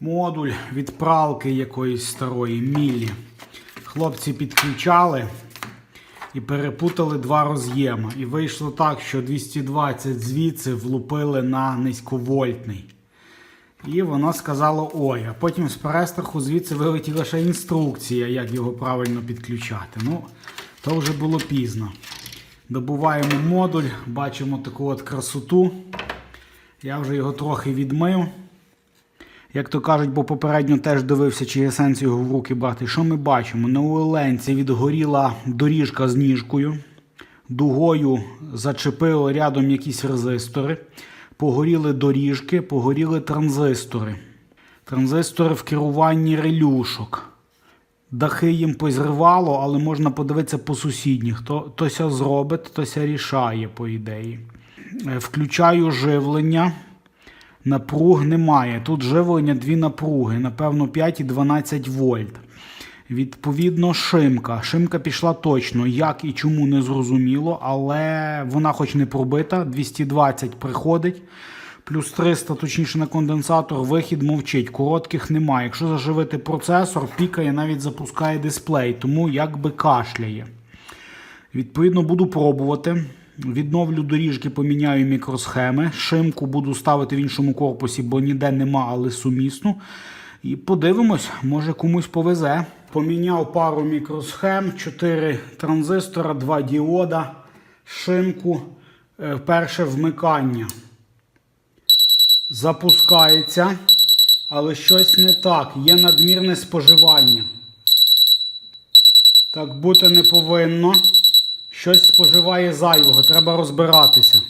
Модуль від пралки якоїсь старої мілі. Хлопці підключали і перепутали два роз'єми. І вийшло так, що 220 звідси влупили на низьковольтний. І воно сказало ой, а потім з перестраху звідси вилетіла ще інструкція, як його правильно підключати. Ну, то вже було пізно. Добуваємо модуль, бачимо таку от красоту. Я вже його трохи відмив. Як то кажуть, бо попередньо теж дивився, чи його в руки брати. Що ми бачимо? На уленці відгоріла доріжка з ніжкою, дугою зачепило рядом якісь резистори, погоріли доріжки, погоріли транзистори. Транзистори в керуванні релюшок. Дахи їм позривало, але можна подивитися по сусідніх. То, тося зробить, тося рішає, по ідеї. Е, Включаю живлення. Напруг немає. Тут живлення дві напруги, напевно, 5 і 12 вольт. Відповідно, шимка. Шимка пішла точно, як і чому не зрозуміло, але вона хоч не пробита, 220 приходить. Плюс 300, точніше на конденсатор, вихід мовчить. Коротких немає. Якщо заживити процесор, пікає, навіть запускає дисплей, тому якби кашляє. Відповідно, буду пробувати. Відновлю доріжки, поміняю мікросхеми. Шимку буду ставити в іншому корпусі, бо ніде нема, але сумісну. І подивимось, може комусь повезе. Поміняв пару мікросхем, 4 транзистора, 2 діода, шимку. Е, Перше вмикання. Запускається, але щось не так. Є надмірне споживання. Так бути не повинно. Щось споживає зайвого, треба розбиратися.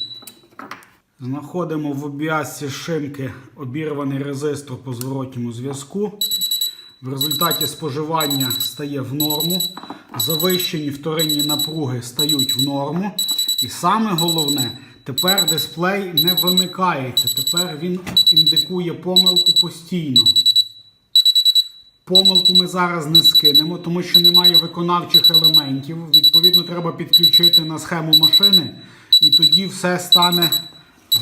Знаходимо в обв'язці шимки обірваний резистор по зворотньому зв'язку. В результаті споживання стає в норму. Завищені вторинні напруги стають в норму. І саме головне, тепер дисплей не вимикається. Тепер він індикує помилку постійно. Помилку ми зараз не скинемо, тому що немає виконавчих елементів. Відповідно, треба підключити на схему машини, і тоді все стане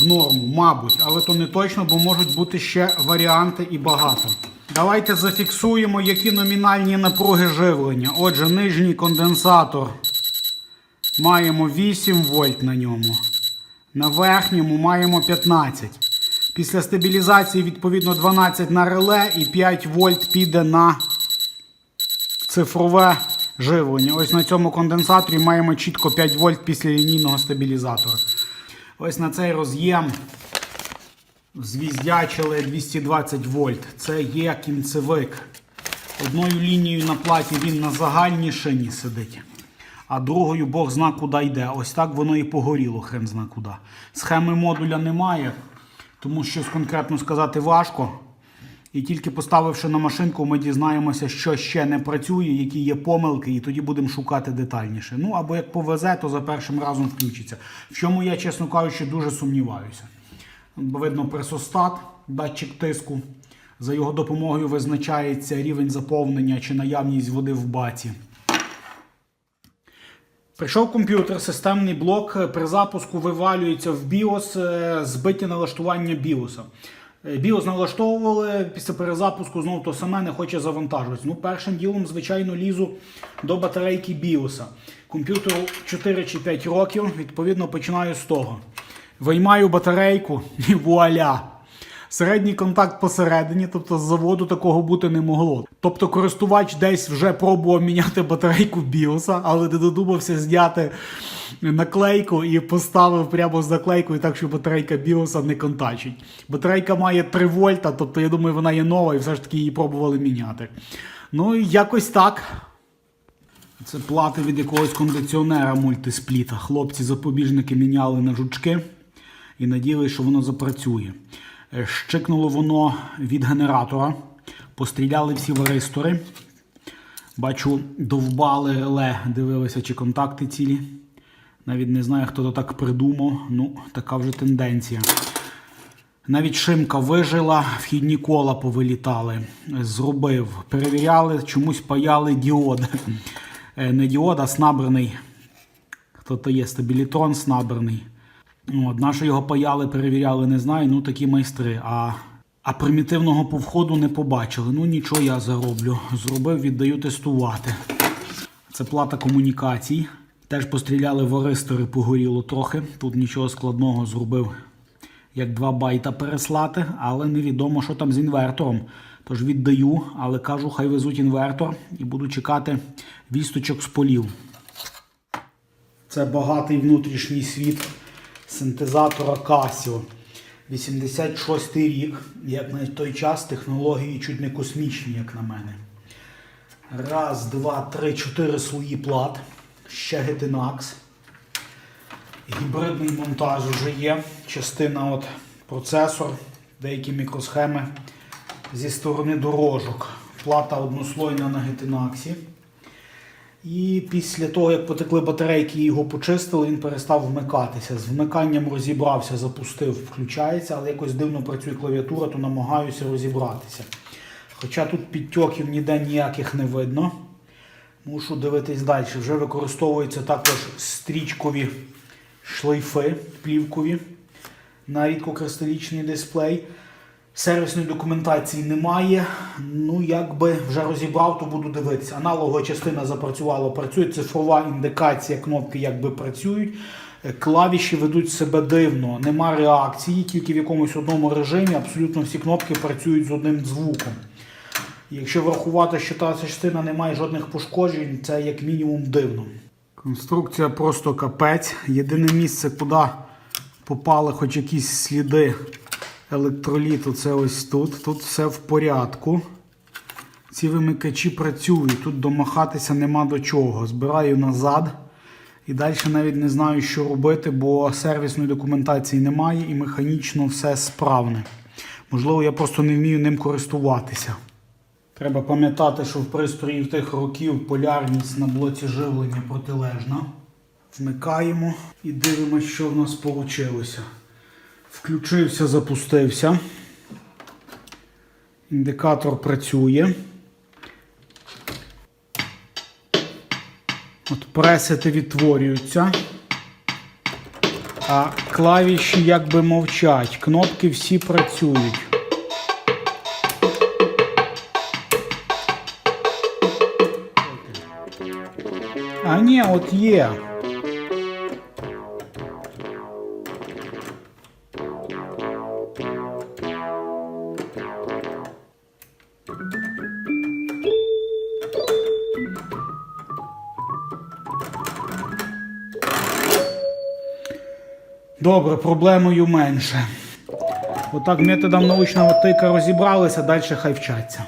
в норму, мабуть. Але то не точно, бо можуть бути ще варіанти і багато. Давайте зафіксуємо, які номінальні напруги живлення. Отже, нижній конденсатор маємо 8 вольт на ньому. На верхньому маємо 15. Після стабілізації, відповідно, 12 на реле і 5 вольт піде на цифрове живлення. Ось на цьому конденсаторі маємо чітко 5 вольт після лінійного стабілізатора. Ось на цей роз'єм звіздячили 220 вольт. Це є кінцевик. Одною лінією на платі він на загальній шині сидить, а другою Бог зна куди йде. Ось так воно і погоріло, хрен зна куди. Схеми модуля немає, тому щось конкретно сказати важко. І тільки поставивши на машинку, ми дізнаємося, що ще не працює, які є помилки, і тоді будемо шукати детальніше. Ну або як повезе, то за першим разом включиться. В чому я, чесно кажучи, дуже сумніваюся. Видно пресостат, датчик тиску. За його допомогою визначається рівень заповнення чи наявність води в баці. Прийшов комп'ютер, системний блок. При запуску вивалюється в BIOS е, збиті налаштування BIOS. Е, BIOS налаштовували, після перезапуску знову то саме не хоче завантажуватися. Ну, першим ділом, звичайно, лізу до батарейки BIOS. Комп'ютеру 4 чи 5 років, відповідно, починаю з того. Виймаю батарейку і вуаля! Середній контакт посередині, тобто з заводу такого бути не могло. Тобто користувач десь вже пробував міняти батарейку біоса, але не додумався зняти наклейку і поставив прямо з наклейкою так, що батарейка біоса не контачить. Батарейка має 3 вольта, тобто я думаю, вона є нова і все ж таки її пробували міняти. Ну і якось так. Це плати від якогось кондиціонера мультиспліта. Хлопці запобіжники міняли на жучки і надіялися, що воно запрацює. Щикнуло воно від генератора, постріляли всі варистори. Бачу, довбали реле, дивилися, чи контакти цілі. Навіть не знаю, хто то так придумав. Ну, така вже тенденція. Навіть шимка вижила, вхідні кола повилітали. Зробив. Перевіряли, чомусь паяли діод. Е, Не діод, а снаберний. Хто то є? Стабілітрон снаберний. От, на що його паяли, перевіряли, не знаю. Ну такі майстри. А А примітивного по входу не побачили. Ну нічого я зароблю. Зробив, віддаю тестувати. Це плата комунікацій. Теж постріляли варистори, погоріло трохи. Тут нічого складного зробив, як 2 байта переслати, але невідомо, що там з інвертором. Тож віддаю, але кажу, хай везуть інвертор і буду чекати вісточок з полів. Це багатий внутрішній світ синтезатора Casio. 86 рік, як на той час, технології чуть не космічні, як на мене. Раз, два, три, чотири слої плат. Ще Getinax. Гібридний монтаж вже є. Частина от процесор, деякі мікросхеми зі сторони дорожок. Плата однослойна на Getinax. І після того, як потекли батарейки і його почистили, він перестав вмикатися. З вмиканням розібрався, запустив, включається, але якось дивно працює клавіатура, то намагаюся розібратися. Хоча тут підтьоків ніде ніяких не видно. Мушу дивитись далі. Вже використовуються також стрічкові шлейфи плівкові на рідкокристалічний дисплей. Сервісної документації немає. Ну, якби вже розібрав, то буду дивитися. Аналогова частина запрацювала, працює цифрова індикація, кнопки якби працюють. Е, Клавіші ведуть себе дивно, нема реакції, тільки в якомусь одному режимі абсолютно всі кнопки працюють з одним звуком. Якщо врахувати, що та частина не має жодних пошкоджень, це як мінімум дивно. Конструкція просто капець. Єдине місце, куди попали хоч якісь сліди електроліту, це ось тут. Тут все в порядку. Ці вимикачі працюють, тут домахатися нема до чого. Збираю назад. І далі навіть не знаю, що робити, бо сервісної документації немає і механічно все справне. Можливо, я просто не вмію ним користуватися. Треба пам'ятати, що в пристроїв тих років полярність на блоці живлення протилежна. Вмикаємо і дивимося, що в нас вийшло. Включився, запустився. Індикатор працює. От пресети відтворюються. А клавіші якби мовчать. Кнопки всі працюють. А ні, от є. Добре, проблемою менше. Отак методом научного тика розібралися, далі хай вчаться.